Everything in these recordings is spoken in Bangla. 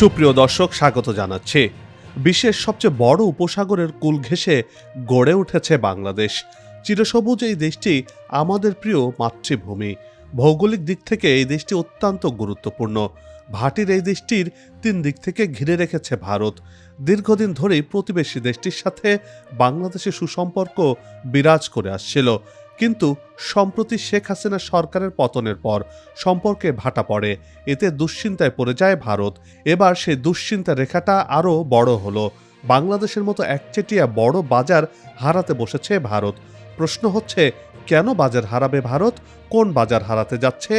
সুপ্রিয় দর্শক, স্বাগত জানাচ্ছি। বিশ্বের সবচেয়ে বড় উপসাগরের কুল ঘেঁষে গড়ে উঠেছে বাংলাদেশ। চিরসবুজ এই দেশটি আমাদের প্রিয় মাতৃভূমি। ভৌগোলিক দিক থেকে এই দেশটি অত্যন্ত গুরুত্বপূর্ণ। ভাটির এই দেশটির তিন দিক থেকে ঘিরে রেখেছে ভারত। দীর্ঘদিন ধরেই প্রতিবেশী দেশটির সাথে বাংলাদেশের সুসম্পর্ক বিরাজ করে আসছিল। কিন্তু সম্প্রতি শেখ হাসিনা সরকারের পতনের পর সম্পর্কে ভাটা পড়ে। এতে দুশ্চিন্তায় পড়ে যায় ভারত। এবার সেই দুশ্চিন্তা রেখাটা আরও বড় হলো। বাংলাদেশের মতো একচেটিয়া বড় বাজার হারাতে বসেছে ভারত। প্রশ্ন হচ্ছে, কেন বাজার হারাবে ভারত? কোন বাজার হারাতে যাচ্ছে?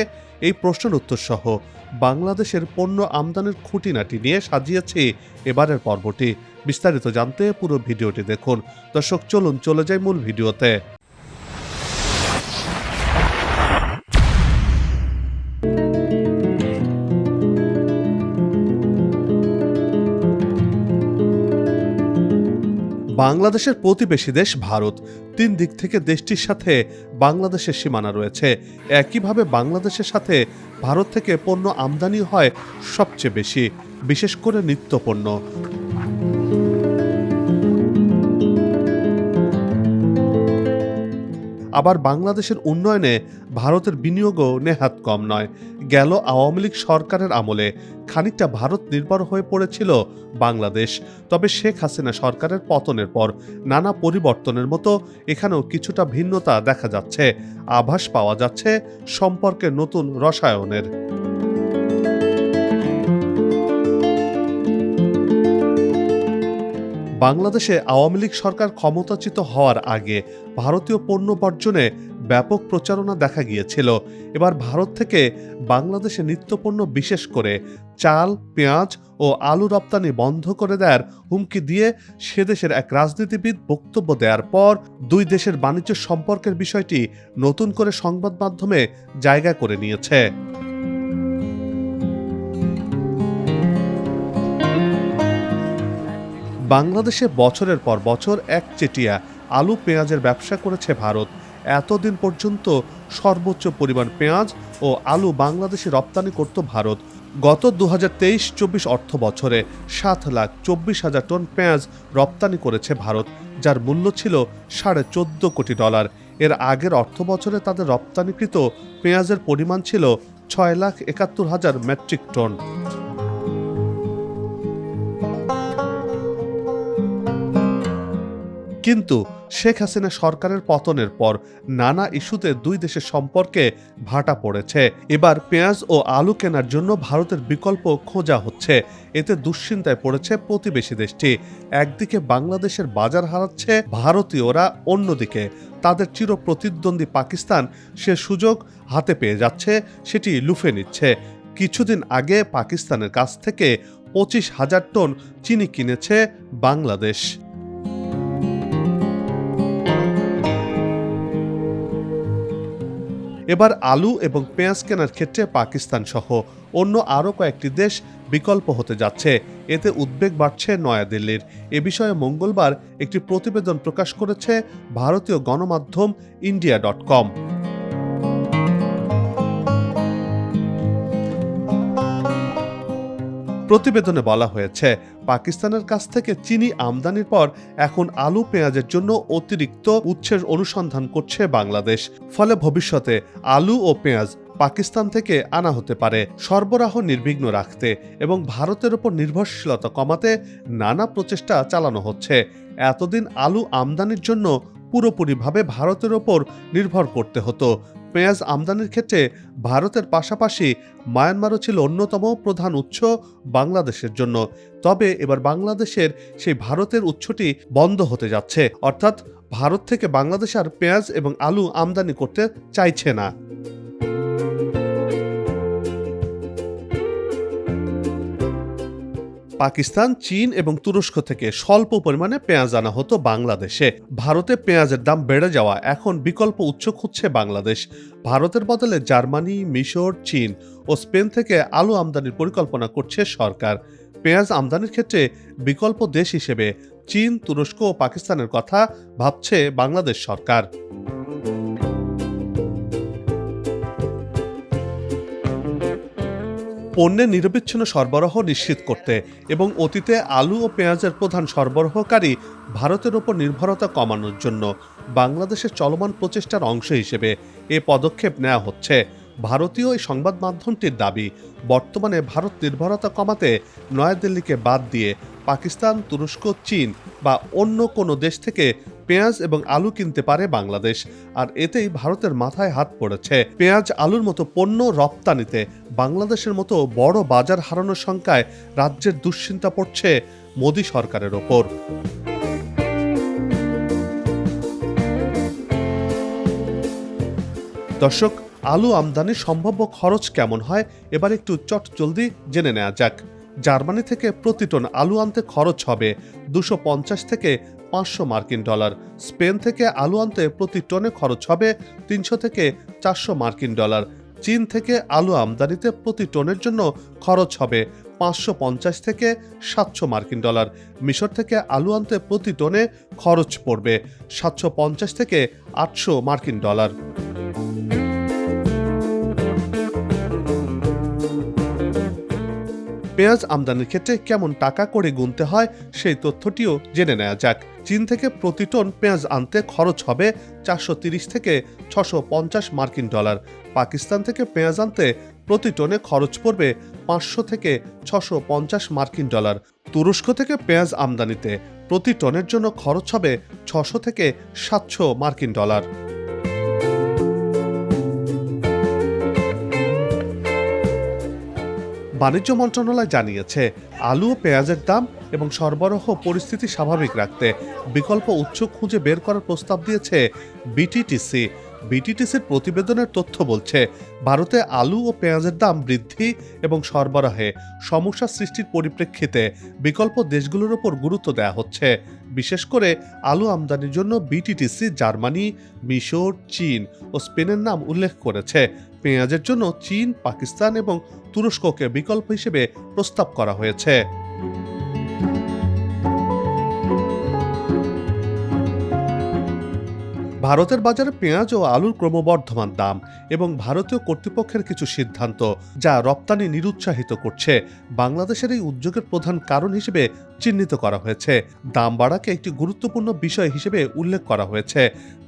এই প্রশ্নের উত্তর সহ বাংলাদেশের পণ্য আমদানির খুঁটিনাটি নিয়ে সাজিয়েছি এবারের পর্বটি। বিস্তারিত জানতে পুরো ভিডিওটি দেখুন। দর্শক, চলুন চলে যাই মূল ভিডিওতে। বাংলাদেশের প্রতিবেশী দেশ ভারত। তিন দিক থেকে দেশটির সাথে বাংলাদেশের সীমানা রয়েছে। একইভাবে বাংলাদেশের সাথে ভারত থেকে পণ্য আমদানি হয় সবচেয়ে বেশি, বিশেষ করে নিত্যপণ্য। আবার বাংলাদেশের উন্নয়নে ভারতের বিনিয়োগও নেহাত কম নয়। গেল আওয়ামী লীগ সরকারের আমলে খানিকটা ভারত নির্ভর হয়ে পড়েছিল বাংলাদেশ। তবে শেখ হাসিনা সরকারের পতনের পর নানা পরিবর্তনের মতো এখানেও কিছুটা ভিন্নতা দেখা যাচ্ছে। আভাস পাওয়া যাচ্ছে সম্পর্কে নতুন রসায়নের। বাংলাদেশে আওয়ামী লীগ সরকার ক্ষমতাচ্যুত হওয়ার আগে ভারতীয় পণ্য বর্জনে ব্যাপক প্রচারণা দেখা গিয়েছিল। এবার ভারত থেকে বাংলাদেশে নিত্যপণ্য বিশেষ করে চাল, পেঁয়াজ ও আলু রপ্তানি বন্ধ করে দেওয়ার হুমকি দিয়ে সে দেশের এক রাজনীতিবিদ বক্তব্য দেওয়ার পর দুই দেশের বাণিজ্য সম্পর্কের বিষয়টি নতুন করে সংবাদ মাধ্যমে জায়গা করে নিয়েছে। বাংলাদেশে বছরের পর বছর একচেটিয়া আলু পেঁয়াজের ব্যবসা করেছে ভারত। এতদিন পর্যন্ত সর্বোচ্চ পরিমাণ পেঁয়াজ ও আলু বাংলাদেশে রপ্তানি করত ভারত। গত দু হাজার তেইশ চব্বিশ অর্থ বছরে সাত লাখ চব্বিশ হাজার টন পেঁয়াজ রপ্তানি করেছে ভারত, যার মূল্য ছিল সাড়ে চোদ্দ কোটি ডলার। এর আগের অর্থ বছরে তাদের রপ্তানিকৃত পেঁয়াজের পরিমাণ ছিল ছয় লাখ একাত্তর হাজার মেট্রিক টন। কিন্তু শেখ হাসিনা সরকারের পতনের পর নানা ইস্যুতে দুই দেশের সম্পর্কে ভাটা পড়েছে। এবার পেঁয়াজ ও আলু কেনার জন্য ভারতের বিকল্প খোঁজা হচ্ছে। এতে দুশ্চিন্তায় পড়েছে প্রতিবেশী দেশটি। একদিকে বাংলাদেশের বাজার হারাচ্ছে ভারতীয়রা, অন্যদিকে তাদের চির প্রতিদ্বন্দ্বী পাকিস্তান সে সুযোগ হাতে পেয়ে যাচ্ছে, সেটি লুফে নিচ্ছে। কিছুদিন আগে পাকিস্তানের কাছ থেকে পঁচিশ হাজার টন চিনি কিনেছে বাংলাদেশ। এবার আলু এবং পেঁয়াজ কেনার ক্ষেত্রে পাকিস্তান সহ অন্য আরও কয়েকটি দেশ বিকল্প হতে যাচ্ছে। এতে উদ্বেগ বাড়ছে নয়াদিল্লির। এ বিষয়ে মঙ্গলবার একটি প্রতিবেদন প্রকাশ করেছে ভারতীয় গণমাধ্যম ইন্ডিয়া ডট কম। প্রতিবেদনে বলা হয়েছে, পাকিস্তানের কাছ থেকে চিনি আমদানির পর এখন আলু পেঁয়াজের জন্য অতিরিক্ত উৎসের অনুসন্ধান করছে বাংলাদেশ। ফলে ভবিষ্যতে আলু ও পেঁয়াজ পাকিস্তান থেকে আনা হতে পারে সরবরাহ নির্বিঘ্ন রাখতে এবং ভারতের ওপর নির্ভরশীলতা কমাতে নানা প্রচেষ্টা চালানো হচ্ছে। এতদিন আলু আমদানির জন্য পুরোপুরিভাবে ভারতের ওপর নির্ভর করতে হতো। পেঁয়াজ আমদানির ক্ষেত্রে ভারতের পাশাপাশি মায়ানমারও ছিল অন্যতম প্রধান উৎস বাংলাদেশের জন্য। তবে এবার বাংলাদেশের সেই ভারতের উৎসটি বন্ধ হতে যাচ্ছে। অর্থাৎ ভারত থেকে বাংলাদেশ আর পেঁয়াজ এবং আলু আমদানি করতে চাইছে না। পাকিস্তান, চীন এবং তুরস্ক থেকে স্বল্প পরিমাণে পেঁয়াজ আনা হতো বাংলাদেশে। ভারতে পেঁয়াজের দাম বেড়ে যাওয়া এখন বিকল্প উৎস খুঁজছে বাংলাদেশ। ভারতের বদলে জার্মানি, মিশর, চীন ও স্পেন থেকে আলু আমদানির পরিকল্পনা করছে সরকার। পেঁয়াজ আমদানির ক্ষেত্রে বিকল্প দেশ হিসেবে চীন, তুরস্ক ও পাকিস্তানের কথা ভাবছে বাংলাদেশ সরকার। পণ্যের নিরবিচ্ছিন্ন সরবরাহ নিশ্চিত করতে এবং অতীতে আলু ও পেঁয়াজের প্রধান সরবরাহকারী ভারতের ওপর নির্ভরতা কমানোর জন্য বাংলাদেশের চলমান প্রচেষ্টার অংশ হিসেবে এ পদক্ষেপ নেওয়া হচ্ছে। ভারতীয় এই সংবাদ মাধ্যমটির দাবি, বর্তমানে ভারত নির্ভরতা কমাতে নয়াদিল্লিকে বাদ দিয়ে পাকিস্তান, তুরস্ক, চীন বা অন্য কোনো দেশ থেকে পেঁয়াজ এবং আলু কিনতে পারে বাংলাদেশ। আর এতেই ভারতের মাথায় হাত পড়েছে। পেঁয়াজ, আলুর মতো পণ্য রপ্তানিতে বাংলাদেশের মতো বড় বাজার হারানোর সংখ্যায় রাজ্যের দুশ্চিন্তা পড়ছে মোদী সরকারের ওপর। দর্শক, আলু আমদানির সম্ভাব্য খরচ কেমন হয়? এবার একটু চট জলদি জেনে নেওয়া যাক। জার্মানি থেকে প্রতি টন আলু আনতে খরচ হবে দুশো থেকে পাঁচশো মার্কিন ডলার। স্পেন থেকে আলু আনতে প্রতি টনে খরচ হবে তিনশো থেকে চারশো মার্কিন ডলার। চীন থেকে আলু আমদানিতে প্রতি টনের জন্য খরচ হবে পাঁচশো পঞ্চাশ থেকে সাতশো মার্কিন ডলার। মিশর থেকে আলু আনতে প্রতি টনে খরচ পড়বে সাতশো পঞ্চাশ থেকে আটশো মার্কিন ডলার। পেঁয়াজ আমদানির ক্ষেত্রে কেমন টাকা করে গুনতে হয় সেই তথ্যটিও জেনে নেওয়া যাক। চীন থেকে প্রতি টন পেঁয়াজ আনতে খরচ হবে চারশো থেকে ছশো মার্কিন ডলার। পাকিস্তান থেকে পেঁয়াজ আনতে প্রতি টনে খরচ পড়বে পাঁচশো থেকে ছশো মার্কিন ডলার। তুরস্ক থেকে পেঁয়াজ আমদানিতে প্রতি টনের জন্য খরচ হবে ছশো থেকে সাতশো মার্কিন ডলার। বাণিজ্য মন্ত্রণালয় জানিয়েছে, আলু ও পেঁয়াজের দাম এবং সরবরাহ পরিস্থিতি স্বাভাবিক রাখতে বিকল্প উৎস খুঁজে বের করার প্রস্তাব দিয়েছে বিটিটিসি বিটিটিসির প্রতিবেদনের তথ্য বলছে, ভারতে আলু ও পেঁয়াজের দাম বৃদ্ধি এবং সরবরাহে সমস্যা সৃষ্টির পরিপ্রেক্ষিতে বিকল্প দেশগুলোর ওপর গুরুত্ব দেওয়া হচ্ছে। বিশেষ করে আলু আমদানির জন্য বিটিটিসি জার্মানি, মিশর, চীন ও স্পেনের নাম উল্লেখ করেছে। পেঁয়াজের জন্য চীন পাকিস্তান এবং তুরস্ককে বিকল্প হিসেবে প্রস্তাব করা হয়েছে। ভারতের বাজারে পেঁয়াজ ও আলুর ক্রমবর্ধমান দাম এবং ভারতীয় কর্তৃপক্ষের কিছু সিদ্ধান্ত যা রপ্তানি নিরুৎসাহিত করছে, বাংলাদেশের এই উদ্যোগের প্রধান কারণ হিসেবে চিহ্নিত করা হয়েছে। দাম বাড়াকে একটি গুরুত্বপূর্ণ বিষয় হিসেবে উল্লেখ করা হয়েছে।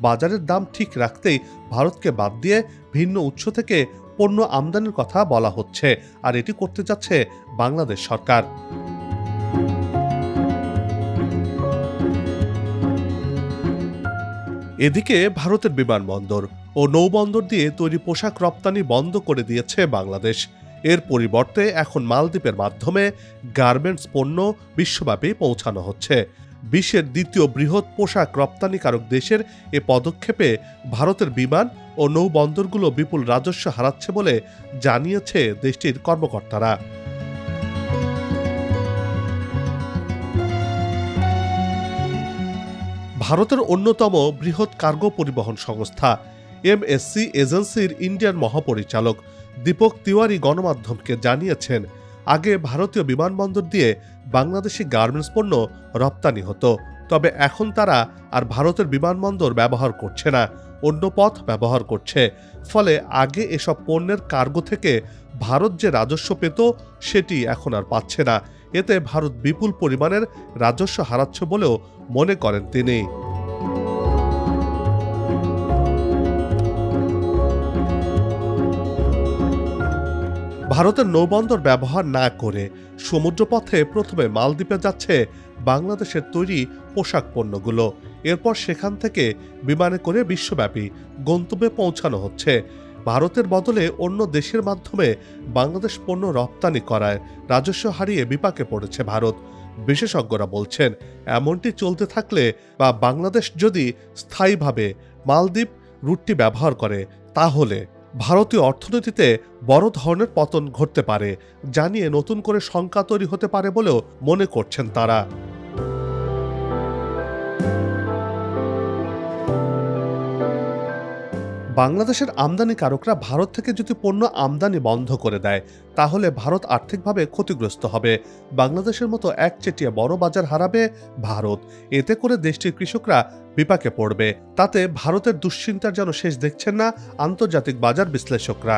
বাজারের দাম ঠিক রাখতেই ভারতকে বাদ দিয়ে ভিন্ন উৎস থেকে পণ্য আমদানির কথা বলা হচ্ছে, আর এটি করতে যাচ্ছে বাংলাদেশ সরকার। এদিকে ভারতের বিমানবন্দর ও নৌবন্দর দিয়ে তৈরি পোশাক রপ্তানি বন্ধ করে দিয়েছে বাংলাদেশ। এর পরিবর্তে এখন মালদ্বীপের মাধ্যমে গার্মেন্টস পণ্য বিশ্বব্যাপী পৌঁছানো হচ্ছে। বিশ্বের দ্বিতীয় বৃহৎ পোশাক রপ্তানিকারক দেশের এ পদক্ষেপে ভারতের বিমান ও নৌবন্দরগুলো বিপুল রাজস্ব হারাচ্ছে বলে জানিয়েছে দেশটির কর্মকর্তারা। ভারতের অন্যতম বৃহৎ কার্গো পরিবহন সংস্থা, এমএসসি এজেন্সির ইন্ডিয়ান মহাপরিচালক দীপক তিওয়ারি গণমাধ্যমকে জানিয়েছেন, আগে ভারতীয় বিমানবন্দর দিয়ে বাংলাদেশি গার্মেন্টস পণ্য রপ্তানি হতো, তবে এখন তারা আর ভারতের বিমানবন্দর ব্যবহার করছে না, অন্য পথ ব্যবহার করছে। ফলে আগে এসব পণ্যের কার্গো থেকে ভারত যে রাজস্ব পেত, সেটি এখন আর পাচ্ছে না। এতে ভারত বিপুল পরিমাণের রাজস্ব হারাচ্ছে বলেও মনে করেন তিনি। ভারতের নৌবন্দর ব্যবহার না করে সমুদ্রপথে প্রথমে মালদ্বীপে যাচ্ছে বাংলাদেশের তৈরি পোশাক পণ্যগুলো। এরপর সেখান থেকে বিমানে করে বিশ্বব্যাপী গন্তব্যে পৌঁছানো হচ্ছে। ভারতের বদলে অন্য দেশের মাধ্যমে বাংলাদেশ পণ্য রপ্তানি করায় রাজস্ব হারিয়ে বিপাকে পড়েছে ভারত। বিশেষজ্ঞরা বলছেন, এমনটি চলতে থাকলে বা বাংলাদেশ যদি স্থায়ীভাবে মালদ্বীপ রুটটি ব্যবহার করে, তাহলে ভারতীয় অর্থনীতিতে বড় ধরনের পতন ঘটতে পারে জানিয়ে নতুন করে শঙ্কা তৈরি হতে পারে বলেও মনে করছেন তারা। বাংলাদেশের আমদানিকারকরা ভারত থেকে যদি পণ্য আমদানি বন্ধ করে দেয়, তাহলে ভারত আর্থিকভাবে ক্ষতিগ্রস্ত হবে। বাংলাদেশের মতো একচেটিয়া বড় বাজার হারাবে ভারত। এতে করে দেশটির কৃষকরা বিপাকে পড়বে। তাতে ভারতের দুশ্চিন্তার যেন শেষ দেখছেন না আন্তর্জাতিক বাজার বিশ্লেষকরা।